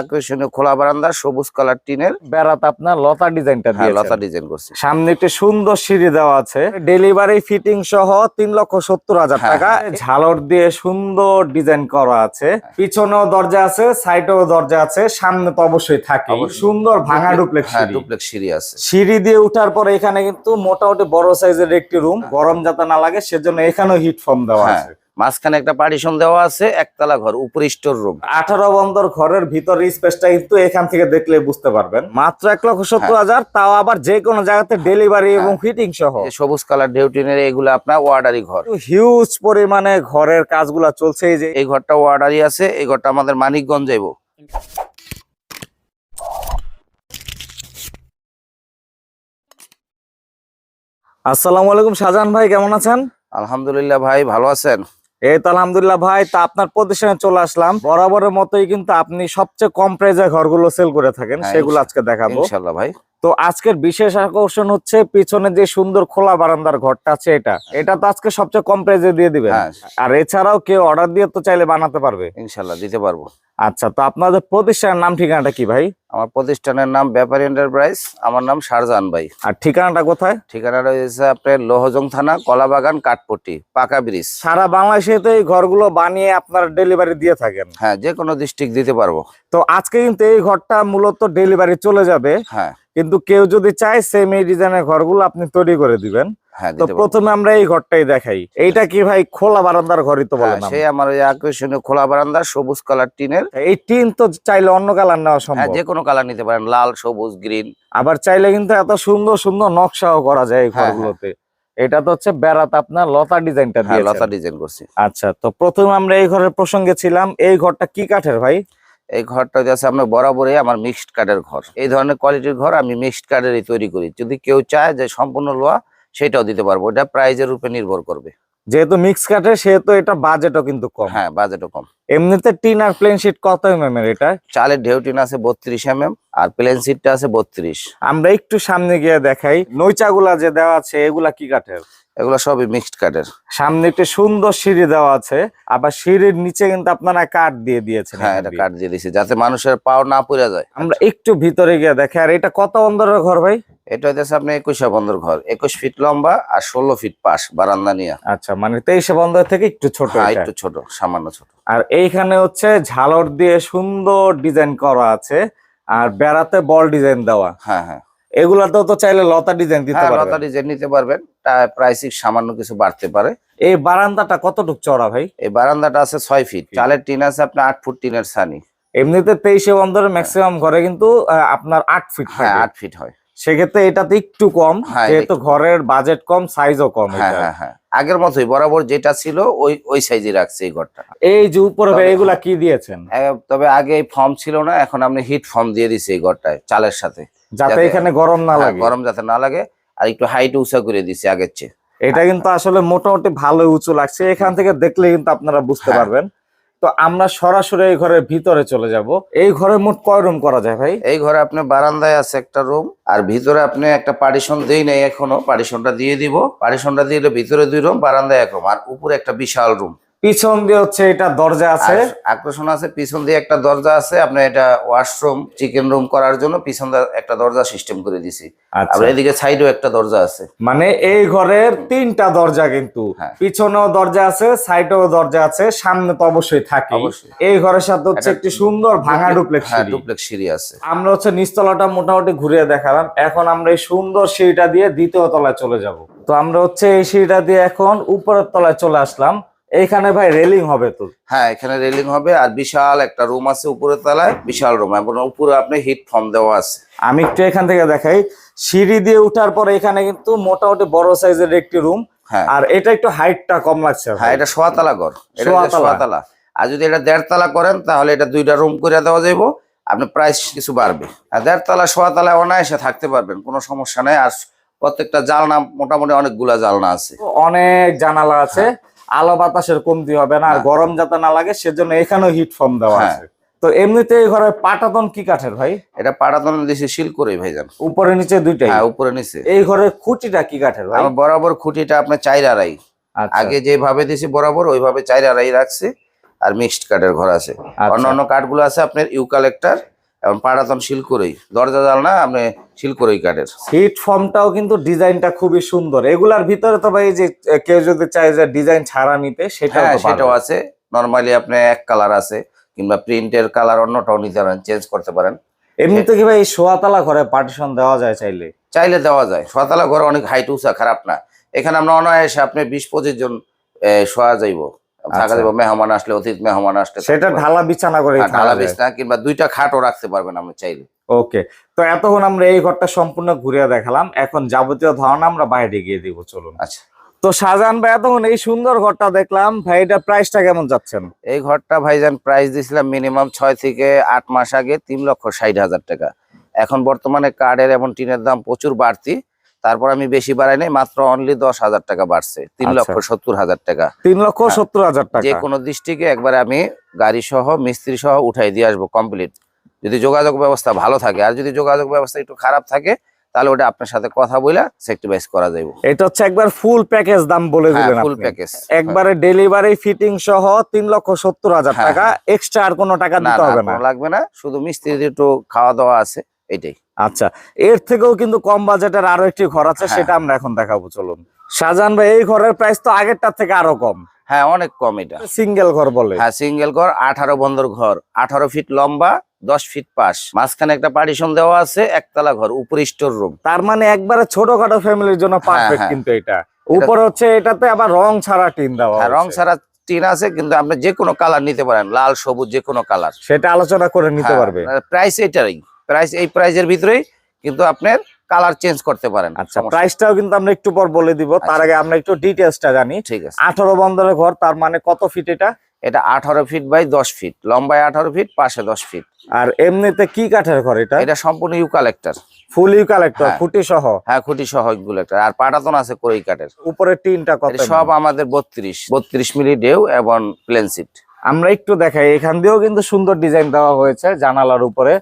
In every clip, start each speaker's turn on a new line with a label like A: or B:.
A: আকর্ষণীয় খোলা বারান্দা সবুজ কালার টিনের।
B: বেড়াতে আপনার লতা ডিজাইনটা
A: হ্যাঁ লতা ডিজাইন করছি।
B: সামনে একটি সুন্দর সিঁড়ি দেওয়া আছে। ডেলিভারি ফিটিং সহ তিন লক্ষ সত্তর হাজার
A: হ্যাঁ,
B: টাকা।
A: হ্যাঁ।
B: ঝালর দিয়ে সুন্দর ডিজাইন করা আছে। পিছনেও দরজা আছে সাইডেও দরজা আছে সামনে তো অবশ্যই থাকে। সুন্দর ভাঙা ডুপ্লেক্স সিঁড়ি।
A: ডুপ্লেক্স সিঁড়ি আছে।
B: সিঁড়ি দিয়ে উঠার পরে এখানে কিন্তু মোটামুটি বড় সাইজের একটি রুম গরম যাতে না লাগে সেজন্য এখানেও হিট ফর্ম দেওয়া আছে।
A: মাঝখানে একটা পার্টিশন দেওয়া আছে একতলা ঘর উপরে স্টোর রুম
B: আঠারো বন্দর ঘরের ভিতরে স্পেসটা কিন্তু এখান থেকে দেখলে বুঝতে পারবেন। মাত্র এক লক্ষ সত্তর হাজার তাও আবার যে কোনো জায়গাতে ডেলিভারি এবং ফিটিং সহ।
A: সবুজ কালার ঢেউটিনের এগুলো আপনার ওয়ার্ডারি ঘর।
B: হিউজ পরিমাণে ঘরের কাজগুলা চলছে এই যে।
A: এই ঘরটা ওয়ার্ডারি আছে এই ঘরটা আমাদের মানিকগঞ্জ যাইব।
B: আসসালামু আলাইকুম শাহজাহান ভাই কেমন আছেন?
A: আলহামদুলিল্লাহ ভাই ভালো আছেন?
B: এই তো আলহামদুলিল্লাহ ভাই তা আপনার প্রতিষ্ঠানে চলে আসলাম। বরাবরের মতোই কিন্তু আপনি সবচেয়ে কম প্রাইজে ঘরগুলো সেল করে থাকেন
A: হ্যাঁ,
B: সেগুলো আজকে দেখাবো।
A: ইনশাআল্লাহ ভাই।
B: তো আজকের বিশেষ আকর্ষণ হচ্ছে পিছনে যে সুন্দর খোলা বারান্দার ঘরটা আছে এটা। এটা তো আজকে সবচেয়ে কম প্রাইজে দিয়ে দিবেন।
A: হ্যাঁ।
B: আর এছাড়াও কেউ অর্ডার দিয়ে তো চাইলে বানাতে পারবে।
A: ইনশাআল্লাহ দিতে পারব।
B: আচ্ছা তো আপনাদের প্রতিষ্ঠানের নাম ঠিকানাটা কি ভাই?
A: আমার প্রতিষ্ঠানের নাম ব্যাপারী এন্টারপ্রাইজ আমার নাম শারজাহান ভাই।
B: আর ঠিকানাটা কোথায়?
A: ঠিকানাটা রয়েছে আপনার লোহজং থানা কলাবাগান কাঠপট্টি পাকা ব্রিজ।
B: সারা বাংলাদেশে তো এই ঘরগুলো বানিয়ে আপনার ডেলিভারি দিয়ে থাকেন।
A: হ্যাঁ যে কোনো ডিস্ট্রিক্ট দিতে পারব।
B: তো আজকে কিন্তু এই ঘরটা মূলত ডেলিভারি চলে যাবে।
A: হ্যাঁ।
B: কিন্তু কেউ যদি চায় সেম এই ডিজাইনের ঘরগুলো আপনি তৈরি করে দিবেন।
A: হ্যাঁ
B: তো প্রথমে আমরা এই ঘরটাই দেখাই। এইটা কি ভাই খোলা বারান্দার ঘরই তো
A: হ্যাঁ,
B: বলেন
A: সেই আমার ওই আকর্ষণীয় খোলা বারান্দা সবুজ কালার টিনের।
B: এই টিন তো চাইলে অন্য কালার নেওয়া
A: হ্যাঁ
B: সম্ভব।
A: যে কোনো কালার নিতে পারেন লাল সবুজ গ্রিন
B: আবার চাইলে কিন্তু এত সুন্দর সুন্দর নকশাও করা যায় এই
A: হ্যাঁ,
B: ঘরগুলোতে। এটা তো হচ্ছে বেড়াতে আপনার লতা ডিজাইনটা
A: হ্যাঁ
B: দিয়ে
A: লতা ডিজাইন করছি।
B: আচ্ছা তো প্রথমে আমরা এই ঘরের প্রসঙ্গে ছিলাম। এই ঘরটা কি কাঠের ভাই?
A: এই ঘরটা যাচ্ছে আপনার বরাবরই আমার মিক্সড কাঠের ঘর। এই ধরনের কোয়ালিটির ঘর আমি মিক্সড কাঠেরই তৈরি করি। যদি কেউ চায় যে সম্পূর্ণ লোয়া সেটাও দিতে পারব। এটা প্রাইজের উপরে নির্ভর করবে।
B: যেহেতু মিক্স কাঠের সেহেতু এটা বাজেটও কিন্তু কম।
A: হ্যাঁ বাজেটও কম।
B: এমনিতে টিন আর প্লেন শিট কত এম এর এটা
A: চালের ঢেউ টিন আছে বত্রিশ এম এম আর প্লেন সিটটা আছে বত্রিশ।
B: আমরা একটু সামনে গিয়ে দেখাই। নৈচাগুলা যে দেওয়া আছে এগুলা কি কাঠের?
A: এগুলো সবই মিক্সড কাঠের।
B: সামনে একটি সুন্দর সিঁড়ি দেওয়া আছে আবার সিঁড়ির নিচে কিন্তু আপনারা কাঠ দিয়ে দিয়েছেন
A: হ্যাঁ এটা কাঠ দিয়ে যাতে মানুষের পাও না পড়ে যায়।
B: আমরা একটু ভিতরে গিয়ে দেখে আর এটা কত অন্দরের ঘর ভাই?
A: এটা হচ্ছে আপনার একুশে বন্ধর ঘর। একুশ ফিট লম্বা আর ষোলো ফিট পাশ বারান্দা নিয়ে।
B: আচ্ছা মানে তেইশে বন্দর থেকে একটু ছোট
A: হ্যাঁ একটু ছোট সামান্য ছোট।
B: আর এইখানে হচ্ছে ঝালর দিয়ে সুন্দর ডিজাইন করা আছে আর বেড়াতে বল ডিজাইন দেওয়া।
A: হ্যাঁ হ্যাঁ।
B: এগুলাতেও তো চাইলে লতা ডিজাইন দিতে
A: হ্যাঁ লতা ডিজাইন নিতে পারবেন। প্রাইস সামান্য কিছু বাড়তে পারে।
B: এই বারান্দাটা কতটুক চড়া ভাই?
A: এই বারান্দাটা আছে ছয় ফিট। চালের টিন আছে আপনার আট ফুট টিনের ছানি।
B: এমনিতে তেইশে বন্দরের ম্যাক্সিমাম ঘরে কিন্তু আপনার আট ফিট
A: হ্যাঁ আট ফিট হয়।
B: সেক্ষেত্রে এটাতে একটু কম
A: হ্যাঁ,
B: যেহেতু ঘরের বাজেট কম সাইজও কম
A: হ্যাঁ হ্যাঁ হ্যাঁ। আগের মতোই বরাবর যেটা ছিল ওই ওই সাইজে রাখছে এই ঘরটা।
B: এই যে উপরে এগুলা কি দিয়েছেন?
A: তবে আগে ফর্ম ছিল না এখন আপনি হিট ফর্ম দিয়ে দিছে এই ঘরটায় চালের সাথে।
B: যাতে এখানে গরম না
A: হ্যাঁ,
B: লাগে।
A: গরম যাতে না লাগে আর একটু হাইট উঁচা করে দিছে আগের চেয়ে।
B: এটা কিন্তু আসলে মোটামুটি ভালো উঁচু লাগছে এখান থেকে দেখলে কিন্তু আপনারা বুঝতে। পারবেন। তো আমরা সরাসরি এই ঘরের ভিতরে চলে যাব। এই ঘরে মোট কয় রুম করা যায় ভাই?
A: এই ঘরে আপনি বারান্দায় আছে একটা রুম আর ভিতরে আপনি একটা পার্টিশন দেই নাই এখনও পার্টিশনটা দিয়ে দিব। পার্টিশনটা দিয়ে ভিতরে দুই রুম বারান্দায় এক রুম আর উপরে একটা বিশাল রুম
B: পিছন দিয়ে হচ্ছে এটা দরজা আছে।
A: আকর্ষণ আছে পিছন দিয়ে একটা দরজা আছে। আপনার এটা ওয়াশরুম চিকেন রুম করার জন্য পিছন দিয়ে একটা দরজা সিস্টেম করে দিছি।
B: আচ্ছা।
A: আর এদিকে সাইডেও একটা দরজা আছে।
B: মানে এই ঘরের তিনটা দরজা কিন্তু।
A: হ্যাঁ।
B: পিছনেও দরজা আছে সাইডেও দরজা আছে সামনে তো অবশ্যই থাকে। এই ঘরের সাথে হচ্ছে
A: একটি
B: সুন্দর ভাঙা ডুপ্লেক্স
A: হ্যাঁ
B: সিঁড়ি।
A: ডুপ্লেক্স সিঁড়ি আছে।
B: আমরা হচ্ছে নিচতলাটা মোটামুটি ঘুরিয়ে দেখালাম। এখন আমরা এই সুন্দর সিঁড়িটা দিয়ে দ্বিতীয় তলায় চলে যাব। তো আমরা হচ্ছে এই সিঁড়িটা দিয়ে এখন উপরের তলায় চলে আসলাম। এইখানে ভাই রেলিং হবে তো?
A: হ্যাঁ এখানে রেলিং হবে আর বিশাল একটা রুম আছে উপরের তলায় বিশাল রুম এবং উপরে আপনি হিট ফর্ম দেওয়া আছে।
B: আমি একটু এখান থেকে দেখাই। সিঁড়ি দিয়ে উঠার পরে এখানে কিন্তু মোটামুটি বড় সাইজের একটি রুম
A: হ্যাঁ।
B: আর এটা একটু হাইটটা কম লাগছে।
A: হ্যাঁ এটা সোয়াতলা ঘর। এটা
B: সোয়াতলা।
A: সোয়াতলা। আর যদি এটা দেড়তলা করেন তাহলে এটা দুইটা রুম করে দেওয়া যাইব। আপনি প্রাইস কিছু বাড়বে। আর দেড়তলা সোয়াতলায় অনায়াসে থাকতে পারবেন কোনো সমস্যা নেই। আর প্রত্যেকটা জালনা মোটামুটি অনেকগুলা জালনা আছে।
B: অনেক জানালা আছে। আলো বাতাসের কমতি হবে না আর। গরম যাতে না লাগে সেজন্য এখানেও হিট ফর্ম দেওয়া
A: হ্যাঁ।
B: আছে তো এমনিতে এই ঘরের পাটাতন কি কাঠের ভাই
A: এটা পাড়াতন দিয়েছি শিল করে ভাইজান
B: উপরে নিচে দুইটাই
A: হ্যাঁ উপরে নিচে
B: এই ঘরের খুঁটিটা কি কাঠের ভাই
A: আমার বরাবর খুঁটিটা আপনার চাইর আড়াই
B: আচ্ছা।
A: আগে যেভাবে দিয়েছি বরাবর ওইভাবে চাইর আড়াই রাখছি আর মিক্সড কাঠের ঘর আছে
B: আচ্ছা।
A: অন্যান্য কাঠগুলো আছে আপনার ইউকালেক্টার এবং পাড়াতন শিলকুড়ি দরজা জালনা আপনি শিলকুড়ি কাঠের।
B: সিট ফর্মটাও কিন্তু ডিজাইনটা খুবই সুন্দর। এগুলার ভিতরে তো ভাই যে কেউ যদি চায় যে ডিজাইন ছাড়া নিতে সেটাও
A: হ্যাঁ। সেটাও আছে। নর্মালি আপনি এক কালার আছে কিংবা প্রিন্টের কালার অন্যটাও নিতে পারেন চেঞ্জ করতে পারেন।
B: এমনিতে কি ভাই সোয়াতলা ঘরে পার্টিশন দেওয়া যায় চাইলে?
A: চাইলে দেওয়া যায়। শতলা ঘর অনেক হাইট উঁচা খারাপ না। এখানে আমরা অনায়াসে আপনি বিশ পঁচিশ জন শোয়া যাইব। থাকা
B: আচ্ছা।
A: যাইব মেহমান আসলে অতিথ মেহমান আসলে
B: সেটা ঢালা বিছানা করে
A: হ্যাঁ, ঢালা বিছনা কিংবা দুইটা খাটও রাখতে পারবেন আপনি চাইলে।
B: ওকে তো এতক্ষণ আমরা এই ঘরটা সম্পূর্ণ ঘুরিয়ে দেখালাম। এখন যাবতীয় ধারণা আমরা বাইরে গিয়ে দিব চলুন।
A: আচ্ছা।
B: তো শাহজাহান ভাই এতক্ষণ এই সুন্দর ঘরটা দেখলাম। ভাই এটা প্রাইসটা কেমন যাচ্ছেন?
A: এই ঘরটা ভাইজান প্রাইস দিছিলাম মিনিমাম ছয় থেকে আট মাস আগে তিন লক্ষ ষাট হাজার টাকা। এখন বর্তমানে কার্ডের এবং টিনের দাম প্রচুর বাড়তি। তারপর আমি বেশি বাড়াই নাই মাত্র অনলি দশ হাজার টাকা বাড়ছে তিন
B: আচ্ছা।
A: লক্ষ সত্তর হাজার টাকা।
B: তিন লক্ষ
A: হ্যাঁ,
B: সত্তর হাজার টাকা।
A: যে কোনো দৃষ্টিকে একবার আমি গাড়ি সহ মিস্ত্রি সহ উঠাই দিয়ে আসব কমপ্লিট যদি যোগাযোগ ব্যবস্থা ভালো থাকে আর যদি যোগাযোগ ব্যবস্থা একটু খারাপ থাকে তাহলে ওটা আপনার সাথে কথা বলে সেক্টিভাইজ করা যাবে
B: এটা হচ্ছে একবার ফুল প্যাকেজ দাম বলে দিলেন
A: ফুল প্যাকেজ
B: একবারে ডেলিভারি ফিটিং সহ তিন লক্ষ সত্তর হাজার
A: হ্যাঁ,
B: টাকা এক্সট্রা আর কোনো টাকা দিতে হবে না।
A: লাগবে না শুধু মিস্ত্রিদের একটু খাওয়া দাওয়া আছে। এটাই।
B: আচ্ছা এর থেকেও কিন্তু কম বাজেটের আরও একটি ঘর আছে
A: হ্যাঁ।
B: সেটা আমরা এখন দেখাবো চলুন। শাহজাহান ভাই এই ঘরের প্রাইস তো আগেরটার থেকে আরও কম।
A: হ্যাঁ অনেক কম এটা।
B: সিঙ্গেল ঘর বলে।
A: হ্যাঁ সিঙ্গেল ঘর আঠারো বন্দর ঘর। আঠারো ফিট লম্বা দশ ফিট পাশ। মাঝখানে একটা পার্টিশন দেওয়া আছে একতলা ঘর উপরে স্টোর রুম
B: তার মানে একবারে ছোটখাটো ফ্যামিলির জন্য পারফেক্ট
A: হ্যাঁ।
B: কিন্তু এটা। উপরে হচ্ছে এটাতে আবার রং ছাড়া টিন দেওয়া
A: হ্যাঁ রং ছাড়া টিন আছে কিন্তু আপনি যে কোনো কালার নিতে পারেন লাল সবুজ যে কোনো কালার
B: সেটা আলোচনা করে নিতে
A: হ্যাঁ,
B: পারবে।
A: প্রাইস এটারই। প্রাইস এই প্রাইজের ভিতরেই কিন্তু আপনার কালার চেঞ্জ করতে পারেন।
B: আচ্ছা। প্রাইসটাও কিন্তু আমরা একটু পর বলে দিব। তার
A: আচ্ছা।
B: আগে আমরা একটু ডিটেলসটা জানি।
A: ঠিক আছে।
B: আঠারো বন্দরের ঘর তার মানে কত ফিট এটা?
A: এটা আঠারো ফিট বাই দশ ফিট লম্বায় আঠারো ফিট পাশে দশ ফিট
B: আর এমনিতে কি কাঠের ঘর এটা?
A: এটা সম্পূর্ণ U collector
B: full U collector. খুঁটি সহ?
A: হ্যাঁ খুঁটি সহ কালেক্টর আর পাটাতন আছে কই কাঠের।
B: উপরে টিনটা কত
A: সব আমাদের বত্রিশ। বত্রিশ মিলি ডেউ এবং প্লেন সিট
B: আমরা একটু দেখাই। এখান দিয়েও কিন্তু সুন্দর ডিজাইন দেওয়া হয়েছে জানালার উপরে।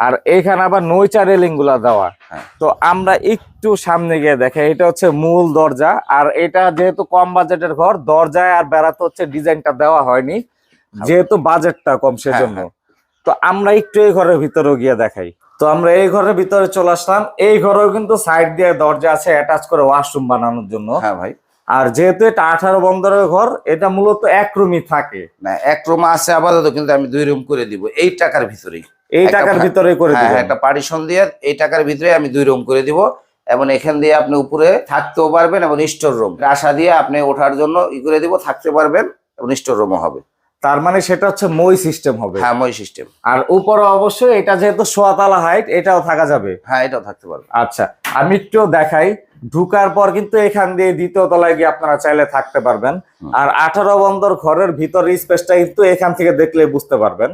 B: আর এখানে আবার নৈচা রেলিংগুলা দেওয়া।
A: হ্যাঁ।
B: তো আমরা একটু সামনে গিয়ে দেখাই এটা হচ্ছে মূল দরজা আর এটা যেহেতু কম বাজেটের ঘর দরজায় আর বেড়াতে হচ্ছে ডিজাইনটা দেওয়া হয়নি যেহেতু বাজেটটা কম সেজন্য।
A: হ্যাঁ,
B: তো আমরা একটু এই ঘরের ভিতরেও গিয়ে দেখাই। তো আমরা এই ঘরের ভিতরে চলে আসলাম। এই ঘরেও কিন্তু সাইড দিয়ে দরজা আছে অ্যাটাচ করে ওয়াশরুম বানানোর জন্য।
A: হ্যাঁ ভাই।
B: আর যেহেতু এটা আঠারো বন্দরের ঘর এটা মূলত এক রুমই থাকে।
A: না এক রুম আছে আপাতত কিন্তু আমি দুই রুম করে দিব। এই টাকার ভিতরেই।
B: এই টাকার ভিতরে করে
A: হ্যাঁ হ্যাঁ, একটা পার্টিশন দিয়ে এই টাকার ভিতরে আমি দুই রুম করে দিব। এবং এখান দিয়ে আপনি উপরে থাকতেও পারবেন এবং স্টোর রুম আশা দিয়ে আপনি ওঠার জন্য ই করে দিব থাকতে পারবেন এবং স্টোর রুমও হবে।
B: তার মানে সেটা হচ্ছে মই সিস্টেম হবে।
A: হ্যাঁ মই সিস্টেম
B: আর উপরে অবশ্যই এটা যেহেতু সোয়াতালা হাইট এটাও থাকা যাবে।
A: হ্যাঁ এটাও থাকতে পারবে।
B: আচ্ছা আমি একটু দেখাই। ঢুকার পর কিন্তু এখান দিয়ে দ্বিতীয় তলায় গিয়ে আপনারা চাইলে থাকতে পারবেন। আর আঠারো বন্দর ঘরের ভিতর স্পেসটা কিন্তু এখান থেকে দেখলে বুঝতে পারবেন।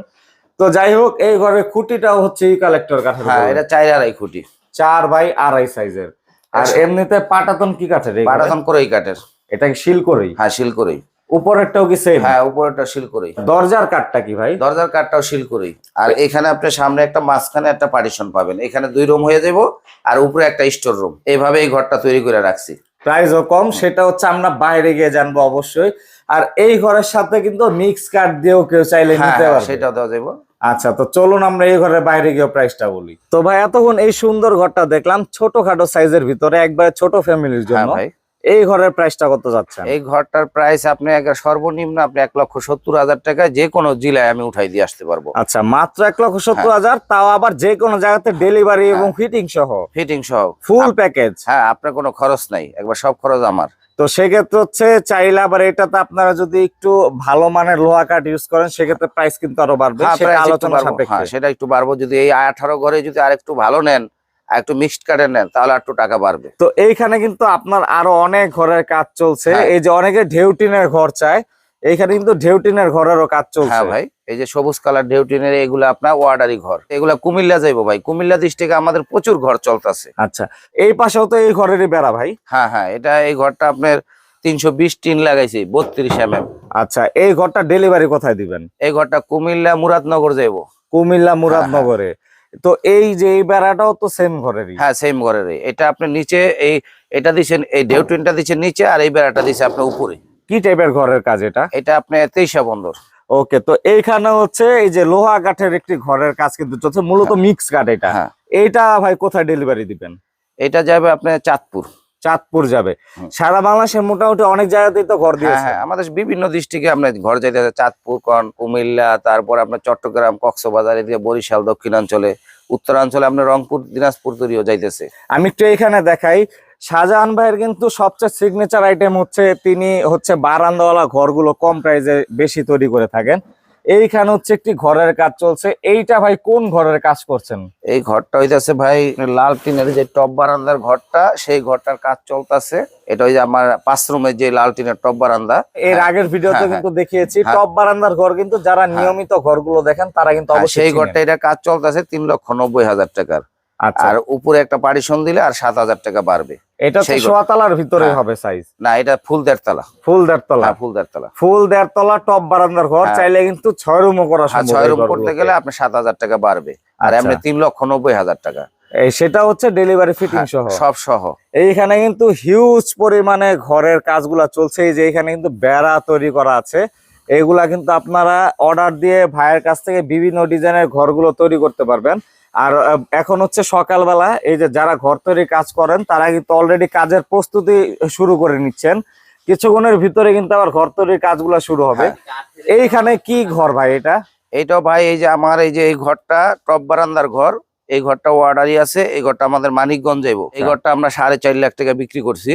B: তো যাই হোক এই ঘরের খুঁটিটাও হচ্ছে ই কালেক্টর কাঠের
A: হ্যাঁ। এটা চার আড়াই খুঁটি।
B: চার বাই আড়াই সাইজের আর
A: আচ্ছা।
B: এমনিতে পাটাতন কি কাঠের এই?
A: পাটাতন করেই কাঠের।
B: এটা শিল করেই?
A: হ্যাঁ শিল করেই।
B: উপরেরটাও কি সেম
A: হ্যাঁ উপরেটা শিল করেই।
B: দরজার কাঠটা কি ভাই?
A: দরজার কাঠটাও শিল করেই। আর এখানে আপনি সামনে একটা মাঝখানে একটা পার্টিশন পাবেন। এখানে দুই রুম হয়ে যাব আর উপরে একটা স্টোর রুম এইভাবে এই ঘরটা তৈরি করে রাখছি।
B: প্রাইসও কম সেটা হচ্ছে আমরা বাইরে গিয়ে জানব অবশ্যই। আর এই ঘরের সাথে কিন্তু মিক্স কার্ড দিয়েও কেউ চাইলে
A: হ্যাঁ
B: নিতে
A: হ্যাঁ,
B: পারবে।
A: সেটাও দেওয়া যাব
B: আচ্ছা তো চলুন আমরা এই ঘরের বাইরে গিয়ে প্রাইসটা বলি। তো ভাই এতক্ষণ এই সুন্দর ঘরটা দেখলাম ছোটখাটো সাইজের ভিতরে একবারে ছোট ফ্যামিলির
A: হ্যাঁ
B: জন্য। এই ঘরের প্রাইসটা কত যাচ্ছে
A: এই ঘরটার প্রাইস আপনি সর্বনিম্ন আপনি এক লক্ষ সত্তর হাজার টাকা যে কোনো জেলায় আমি উঠাই দিয়ে আসতে পারব।
B: আচ্ছা মাত্র এক লক্ষ সত্তর হাজার তাও আবার যে কোনো জায়গাতে ডেলিভারি
A: হ্যাঁ।
B: এবং ফিটিং সহ।
A: ফিটিং সহ।
B: ফুল প্যাকেজ
A: হ্যাঁ আপনার কোনো খরচ নাই। একবার সব খরচ আমার।
B: তো সেক্ষেত্রে হচ্ছে চাইলে আবার এটাতে আপনারা যদি একটু ভালো মানের লোহা কাঠ ইউজ করেন সেক্ষেত্রে প্রাইস কিন্তু আরও বাড়বে।
A: হ্যাঁ
B: আলোচনা।
A: হ্যাঁ সেটা একটু বাড়বো। যদি এই আঠারো ঘরে যদি আর একটু ভালো নেন একটু মিক্সড কার্ডে নেন তাহলে একটু টাকা বাড়বে।
B: তো এইখানে কিন্তু আপনার আরও অনেক ঘরের কাজ চলছে।
A: হ্যাঁ।
B: এই যে অনেকে ঢেউটিনের ঘর চায় এইখানে কিন্তু ঢেউটিনের ঘরেরও কাজ চলছে।
A: হ্যাঁ ভাই এই যে সবুজ কালার ঢেউটিনের এগুলো আপনার ওয়ার্ডারি ঘর। এগুলা কুমিল্লা যাইবো ভাই কুমিল্লা ডিস্ট্রিক্টে আমাদের প্রচুর ঘর চলতেছে।
B: আচ্ছা এই পাশেও তো এই ঘরেরই বেড়া ভাই।
A: হ্যাঁ হ্যাঁ এটা এই ঘরটা আপনার তিনশো বিশ টিন লাগাইছি বত্রিশ এম
B: আচ্ছা এই ঘরটা ডেলিভারি কোথায় দিবেন?
A: এই ঘরটা কুমিল্লা মুরাদনগর যাইবো।
B: কুমিল্লা মুরাদনগরে। তো এই যে এই বেড়াটাও তো সেম ঘরেরই।
A: হ্যাঁ সেম ঘরের এটা আপনি নিচে এই এটা দিচ্ছেন এই ঢেউটিনটা দিচ্ছেন নিচে আর এই বেড়াটা দিচ্ছে আপনার উপরে।
B: কি টাইপের ঘরের কাজ এটা?
A: এটা আপনি তেইশা বন্দর।
B: ওকে তো এইখানে হচ্ছে এই যে লোহা কাঠের একটি ঘরের কাজ কিন্তু চলছে মূলত মিক্স কাঠ এটা।
A: হ্যাঁ।
B: এইটা ভাই কোথায় ডেলিভারি দিবেন?
A: এটা যাবে আপনার চাঁদপুর।
B: চাঁদপুর যাবে। সারা বাংলাদেশের মোটামুটি অনেক জায়গাতেই তো ঘর
A: হ্যাঁ
B: দিয়েছে
A: হ্যাঁ আমাদের বিভিন্ন ডিস্ট্রিক্টে আপনার ঘর যাইতে আছে চাঁদপুর কন কুমিল্লা তারপর আপনার চট্টগ্রাম কক্সবাজার এদিকে বরিশাল দক্ষিণাঞ্চলে উত্তরাঞ্চলে আপনার রংপুর দিনাজপুর তৈরিও যাইতেছে।
B: আমি একটু এখানে দেখাই শাহজাহান ভাইয়ের কিন্তু সবচেয়ে সিগনেচার আইটেম হচ্ছে তিনি হচ্ছে বারান্দাওয়ালা ঘরগুলো কম প্রাইসে বেশি তৈরি করে থাকেন। এইখানে হচ্ছে একটি ঘরের কাজ চলছে। এইটা ভাই কোন ঘরের কাজ করছেন?
A: এই ঘরটা হইতাছে ভাই লাল টিনের যে টপ বারান্দার ঘরটা সেই ঘরটার কাজ চলতেছে। এটা ওই যে আমার পাঁচ রুমের যে লাল টিনের টপ বারান্দা।
B: এর
A: হ্যাঁ,
B: আগের ভিডিওতে
A: হ্যাঁ,
B: কিন্তু দেখিয়েছি
A: হ্যাঁ।
B: টপ বারান্দার ঘর কিন্তু যারা নিয়মিত ঘরগুলো দেখেন তারা কিন্তু অবশ্যই
A: সেই। ঘরটা এটা কাজ চলতেছে তিন লক্ষ নব্বই হাজার টাকার। আর উপরে একটা পারিশন দিলে আর সাত হাজার টাকা বাড়বে।
B: এটা সোয়াতলার ভিতরে
A: হ্যাঁ।
B: হবে সাইজ
A: না এটা ফুল দেড়তলা।
B: ফুল দেড়তলা।
A: হ্যাঁ ফুল দেড়তলা।
B: ফুল দেড়তলা টপ বারান্দার ঘর
A: হ্যাঁ।
B: চাইলে কিন্তু ছয় রুমও করা সম্ভব
A: ছয় রুম করতে গেলে আপনার সাত হাজার টাকা বাড়বে। আর
B: আচ্ছা।
A: এমনি তিন লক্ষ নব্বই হাজার টাকা।
B: এই সেটা হচ্ছে ডেলিভারি ফিটিং সহ।
A: সব সহ।
B: এইখানে কিন্তু হিউজ পরিমাণে ঘরের কাজগুলা চলছে। এই যে এখানে কিন্তু বেড়া তৈরি করা আছে। এইগুলা কিন্তু আপনারা অর্ডার দিয়ে ভাইয়ের কাছ থেকে বিভিন্ন ডিজাইনের ঘরগুলো তৈরি করতে পারবেন। আর এখন হচ্ছে সকালবেলা এই যে যারা ঘর তৈরি কাজ করেন তারা কিন্তু অলরেডি কাজের প্রস্তুতি শুরু করে নিচ্ছেন। কিছুক্ষণের ভিতরে কিন্তু আবার ঘর তৈরির কাজগুলো শুরু হবে। এইখানে কি ঘর ভাই এটা?
A: এইটাও ভাই এই যে আমার এই যে এই ঘরটা টপ বারান্দার ঘর এই ঘরটা অর্ডারই আছে এই ঘরটা আমাদের মানিকগঞ্জ যাইব। এই
B: আচ্ছা।
A: ঘরটা আমরা সাড়ে চার লাখ টাকা বিক্রি করছি।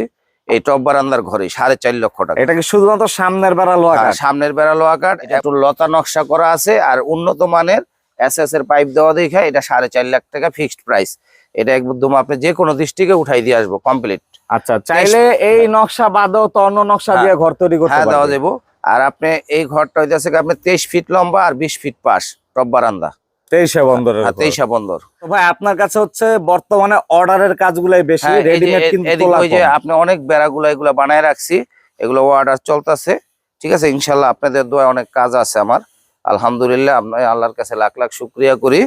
A: এই টপ বারান্দার ঘরে সাড়ে চার লক্ষ টাকা।
B: এটা কি শুধুমাত্র সামনের বেড়া লোয়া
A: হ্যাঁ,
B: কাঠ?
A: সামনের বেড়া লোহা কাঠ একটু লতা নকশা করা আছে আর উন্নত মানের এস এস এর পাইপ দেওয়া দেখে এটা সাড়ে চার লাখ টাকা ফিক্সড প্রাইস এটা একদম আপনি যে কোনো দৃষ্টিকে উঠাই দিয়ে আসব কমপ্লিট
B: আচ্ছা চাইলে এই নকশা বাদেও তো অন্য নকশা দিয়ে ঘর তৈরি করতে
A: হ্যাঁ দেওয়া যাব। আর আপনি এই ঘরটা হইতেছে আপনি তেইশ ফিট লম্বা আর বিশ ফিট পাশ টপ বারান্দা।
B: তেইশে বন্দরের
A: তেইশা বন্দর।
B: তো ভাই আপনার কাছে হচ্ছে বর্তমানে অর্ডারের কাজগুলাই বেশি
A: হ্যাঁ, এই যে
B: রেডিমেড কিন্তু
A: ওই যে আপনি অনেক বেড়াগুলো এগুলো বানায় রাখছি এগুলো অর্ডার চলতেছে। ঠিক আছে ইনশাল্লাহ আপনাদের দোয়া অনেক কাজ আছে আমার। আলহামদুলিল্লাহ আপনার আল্লাহর কাছে লাখ লাখ শুক্রিয়া করি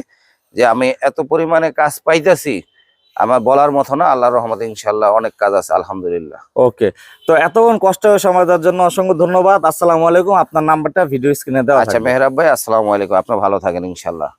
A: যে আমি এত পরিমাণে কাজ পাইতেছি। আমার বলার মতো না আল্লাহ রহমতে ইনশাল্লাহ অনেক কাজ আছে আলহামদুলিল্লাহ।
B: ওকে তো এতক্ষণ কষ্ট হয়ে সময় দেওয়ার জন্য অসংখ্য ধন্যবাদ। আসসালামু আলাইকুম আপনার নাম্বারটা ভিডিও স্ক্রিনে দেওয়া
A: আচ্ছা মেহরাব ভাই আসসালামু আলাইকুম আপনি ভালো থাকেন ইনশাল্লাহ।